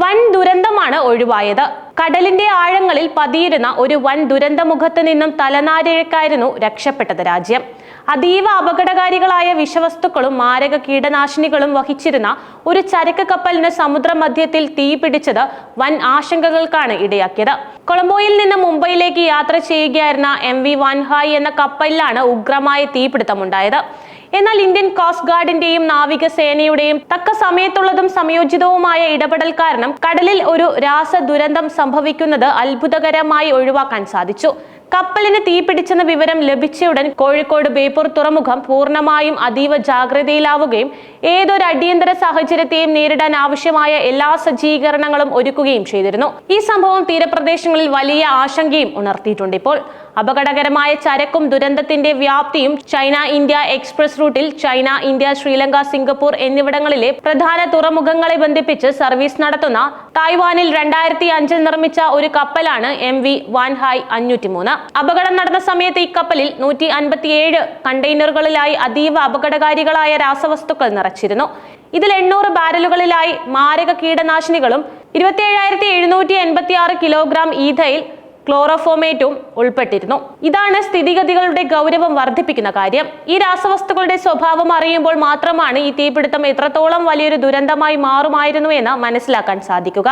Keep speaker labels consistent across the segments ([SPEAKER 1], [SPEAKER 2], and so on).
[SPEAKER 1] വൻ ദുരന്തമാണ് ഒഴിവായത്. കടലിന്റെ ആഴങ്ങളിൽ പതിയിരുന്ന ഒരു വൻ ദുരന്തമുഖത്ത് നിന്നും തലനാരിഴക്കായിരുന്നു രക്ഷപ്പെട്ടത് രാജ്യം. അതീവ അപകടകാരികളായ വിഷവസ്തുക്കളും മാരക കീടനാശിനികളും വഹിച്ചിരുന്ന ഒരു ചരക്ക് കപ്പലിന് സമുദ്രമധ്യത്തിൽ തീ പിടിച്ചത് വൻ ആശങ്കകൾക്കാണ് ഇടയാക്കിയത്. കൊളംബോയിൽ നിന്ന് മുംബൈയിലേക്ക് യാത്ര ചെയ്യുകയായിരുന്ന എം വി വാൻഹായ് എന്ന കപ്പലിലാണ് ഉഗ്രമായ തീപിടുത്തമുണ്ടായത്. എന്നാൽ ഇന്ത്യൻ കോസ്റ്റ് ഗാർഡിന്റെയും നാവികസേനയുടെയും തക്ക സമയത്തുള്ളതും സംയോജിതവുമായ ഇടപെടൽ കാരണം കടലിൽ ഒരു രാസ ദുരന്തം സംഭവിക്കുന്നത് അത്ഭുതകരമായി ഒഴിവാക്കാൻ സാധിച്ചു. കപ്പലിന് തീപിടിച്ചെന്ന വിവരം ലഭിച്ചയുടൻ കോഴിക്കോട് ബേപ്പൂർ തുറമുഖം പൂർണമായും അതീവ ജാഗ്രതയിലാവുകയും ഏതൊരു അടിയന്തര സാഹചര്യത്തെയും നേരിടാൻ ആവശ്യമായ എല്ലാ സജ്ജീകരണങ്ങളും ഒരുക്കുകയും ചെയ്തിരുന്നു. ഈ സംഭവം തീരപ്രദേശങ്ങളിൽ വലിയ ആശങ്കയും ഉണർത്തിയിട്ടുണ്ട് ഇപ്പോൾ. അപകടകരമായ ചരക്കും ദുരന്തത്തിന്റെ വ്യാപ്തിയും ചൈന ഇന്ത്യ എക്സ്പ്രസ് റൂട്ടിൽ ചൈന ഇന്ത്യ ശ്രീലങ്ക സിംഗപ്പൂർ എന്നിവിടങ്ങളിലെ പ്രധാന തുറമുഖങ്ങളെ ബന്ധിപ്പിച്ച് സർവീസ് നടത്തുന്ന തായ്വാനിൽ രണ്ടായിരത്തി അഞ്ചിൽ നിർമ്മിച്ച ഒരു കപ്പലാണ് എം വി വാൻഹായ് അഞ്ഞൂറ്റിമൂന്ന്. അപകടം നടന്ന സമയത്ത് ഈ കപ്പലിൽ നൂറ്റി അൻപത്തിയേഴ് കണ്ടെയ്നറുകളിലായി അതീവ അപകടകാരികളായ രാസവസ്തുക്കൾ നിറച്ചിരുന്നു. ഇതിൽ എണ്ണൂറ് ബാരലുകളിലായി മാരക കീടനാശിനികളും ഇരുപത്തിയേഴായിരത്തി എഴുന്നൂറ്റി എൺപത്തി ആറ് കിലോഗ്രാം ഈഥയിൽ ക്ലോറോഫോമേറ്റും ഉൾപ്പെട്ടിരുന്നു. ഇതാണ് സ്ഥിതിഗതികളുടെ ഗൗരവം വർദ്ധിപ്പിക്കുന്ന കാര്യം. ഈ രാസവസ്തുക്കളുടെ സ്വഭാവം അറിയുമ്പോൾ മാത്രമാണ് ഈ തീപിടുത്തം എത്രത്തോളം വലിയൊരു ദുരന്തമായി മാറുമായിരുന്നു എന്ന് മനസ്സിലാക്കാൻ സാധിക്കുക.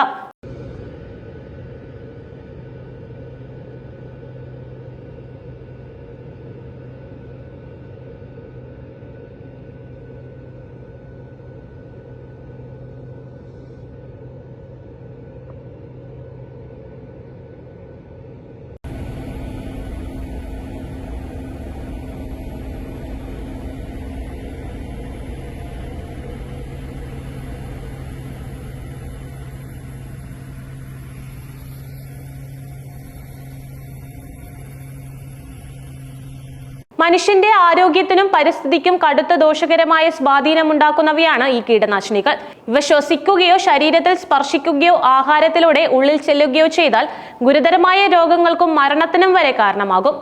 [SPEAKER 1] മനുഷ്യന്റെ ആരോഗ്യത്തിനും പരിസ്ഥിതിക്കും കടുത്ത ദോഷകരമായ സ്വാധീനമുണ്ടാക്കുന്നവയാണ് ഈ കീടനാശിനികൾ. ഇവ ശ്വസിക്കുകയോ ശരീരത്തിൽ സ്പർശിക്കുകയോ ആഹാരത്തിലൂടെ ഉള്ളിൽ ചെല്ലുകയോ ചെയ്താൽ ഗുരുതരമായ രോഗങ്ങൾക്കും മരണത്തിനും വരെ കാരണമാകും.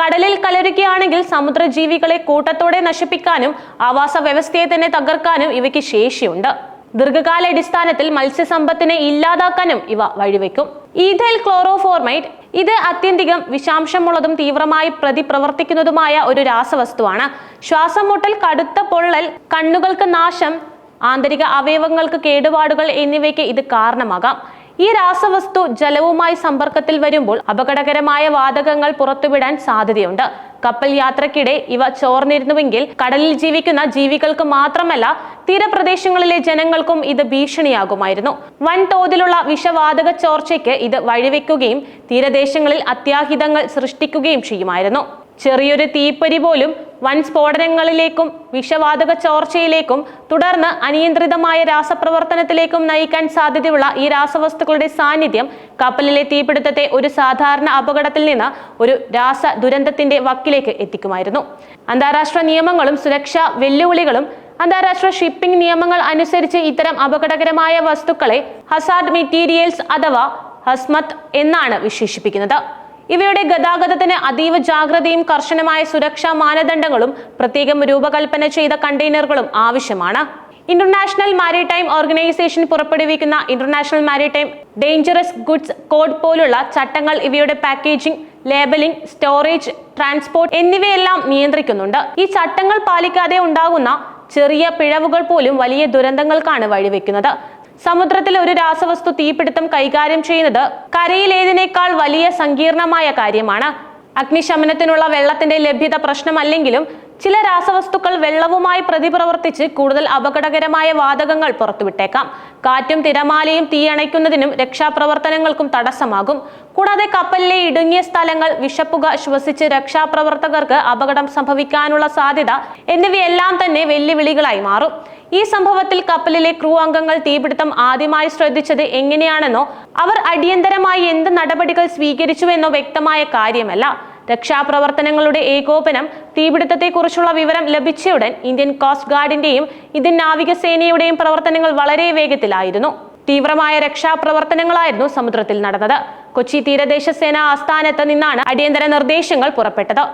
[SPEAKER 1] കടലിൽ കലരുകയാണെങ്കിൽ സമുദ്രജീവികളെ കൂട്ടത്തോടെ നശിപ്പിക്കാനും ആവാസ വ്യവസ്ഥയെ തന്നെ തകർക്കാനും ഇവയ്ക്ക് ശേഷിയുണ്ട്. ദീർഘകാലാടിസ്ഥാനത്തിൽ മത്സ്യസമ്പത്തിനെ ഇല്ലാതാക്കാനും ഇവ വഴിവെക്കും. ഈഥൈൽ ക്ലോറോഫോർമൈറ്റ് ഇത് അത്യന്തികം വിഷാംശമുള്ളതും തീവ്രമായി പ്രതിപ്രവർത്തിക്കുന്നതുമായ ഒരു രാസവസ്തുവാണ്. ശ്വാസം മുട്ടൽ കടുത്ത പൊള്ളൽ കണ്ണുകൾക്ക് നാശം ആന്തരിക അവയവങ്ങൾക്ക് കേടുപാടുകൾ എന്നിവയ്ക്ക് ഇത് കാരണമാകാം. ഈ രാസവസ്തു ജലവുമായി സമ്പർക്കത്തിൽ വരുമ്പോൾ അപകടകരമായ വാതകങ്ങൾ പുറത്തുവിടാൻ സാധ്യതയുണ്ട്. കപ്പൽ യാത്രക്കിടെ ഇവ ചോർന്നിരുന്നുവെങ്കിൽ കടലിൽ ജീവിക്കുന്ന ജീവികൾക്ക് മാത്രമല്ല തീരപ്രദേശങ്ങളിലെ ജനങ്ങൾക്കും ഇത് ഭീഷണിയാകുമായിരുന്നു. വൻതോതിലുള്ള വിഷവാതക ചോർച്ചയ്ക്ക് ഇത് വഴിവെക്കുകയും തീരദേശങ്ങളിൽ അത്യാഹിതങ്ങൾ സൃഷ്ടിക്കുകയും ചെയ്യുമായിരുന്നു. ചെറിയൊരു തീപ്പൊരി പോലും വൻ സ്ഫോടനങ്ങളിലേക്കും വിഷവാതക ചോർച്ചയിലേക്കും തുടർന്ന് അനിയന്ത്രിതമായ രാസപ്രവർത്തനത്തിലേക്കും നയിക്കാൻ സാധ്യതയുള്ള ഈ രാസവസ്തുക്കളുടെ സാന്നിധ്യം കപ്പലിലെ തീപിടുത്തത്തെ ഒരു സാധാരണ അപകടത്തിൽ നിന്ന് ഒരു രാസ ദുരന്തത്തിന്റെ വക്കിലേക്ക് എത്തിക്കുമായിരുന്നു. അന്താരാഷ്ട്ര നിയമങ്ങളും സുരക്ഷാ വെല്ലുവിളികളും അന്താരാഷ്ട്ര ഷിപ്പിംഗ് നിയമങ്ങൾ അനുസരിച്ച് ഇത്തരം അപകടകരമായ വസ്തുക്കളെ ഹസാർഡ് മെറ്റീരിയൽസ് അഥവാ ഹസ്മത്ത് എന്നാണ് വിശേഷിപ്പിക്കുന്നത്. ഇവയുടെ ഗതാഗതത്തിന് അതീവ ജാഗ്രതയും കർശനമായ സുരക്ഷാ മാനദണ്ഡങ്ങളും പ്രത്യേകം രൂപകൽപ്പന ചെയ്ത കണ്ടെയ്നറുകളും ആവശ്യമാണ്. ഇന്റർനാഷണൽ മാരിടൈം ഓർഗനൈസേഷൻ പുറപ്പെടുവിക്കുന്ന international maritime dangerous goods code പോലുള്ള ചട്ടങ്ങൾ ഇവയുടെ പാക്കേജിംഗ് ലേബലിംഗ് സ്റ്റോറേജ് ട്രാൻസ്പോർട്ട് എന്നിവയെല്ലാം നിയന്ത്രിക്കുന്നുണ്ട്. ഈ ചട്ടങ്ങൾ പാലിക്കാതെ ഉണ്ടാകുന്ന ചെറിയ പിഴവുകൾ പോലും വലിയ ദുരന്തങ്ങൾക്കാണ് വഴിവെക്കുന്നത്. സമുദ്രത്തിൽ ഒരു രാസവസ്തു തീപിടുത്തം കൈകാര്യം ചെയ്യുന്നത് കരയിലേതിനേക്കാൾ വലിയ സങ്കീർണമായ കാര്യമാണ്. അഗ്നിശമനത്തിനുള്ള വെള്ളത്തിന്റെ ലഭ്യത പ്രശ്നമല്ലെങ്കിലും ചില രാസവസ്തുക്കൾ വെള്ളവുമായി പ്രതിപ്രവർത്തിച്ച് കൂടുതൽ അപകടകരമായ വാതകങ്ങൾ പുറത്തുവിട്ടേക്കാം. കാറ്റും തിരമാലയും തീയണയ്ക്കുന്നതിനും രക്ഷാപ്രവർത്തനങ്ങൾക്കും തടസ്സമാകും. കൂടാതെ കപ്പലിലെ ഇടുങ്ങിയ സ്ഥലങ്ങൾ വിഷപ്പുക ശ്വസിച്ച് രക്ഷാപ്രവർത്തകർക്ക് അപകടം സംഭവിക്കാനുള്ള സാധ്യത എന്നിവയെല്ലാം തന്നെ വെല്ലുവിളികളായി മാറും. ഈ സംഭവത്തിൽ കപ്പലിലെ ക്രൂ അംഗങ്ങൾ തീപിടുത്തം ആദ്യമായി ശ്രദ്ധിച്ചത് എങ്ങനെയാണെന്നോ അവർ അടിയന്തരമായി എന്ത് നടപടികൾ സ്വീകരിച്ചുവെന്നോ വ്യക്തമായ കാര്യമല്ല. രക്ഷാപ്രവർത്തനങ്ങളുടെ ഏകോപനം തീപിടുത്തത്തെക്കുറിച്ചുള്ള വിവരം ലഭിച്ചയുടൻ ഇന്ത്യൻ കോസ്റ്റ് ഗാർഡിന്റെയും ഇന്ത്യൻ നാവികസേനയുടെയും പ്രവർത്തനങ്ങൾ വളരെ വേഗത്തിലായിരുന്നു. തീവ്രമായ രക്ഷാപ്രവർത്തനങ്ങളായിരുന്നു സമുദ്രത്തിൽ നടന്നത്. കൊച്ചി തീരദേശ സേന ആസ്ഥാനത്ത് നിന്നാണ് അടിയന്തര നിർദ്ദേശങ്ങൾ പുറപ്പെട്ടത്.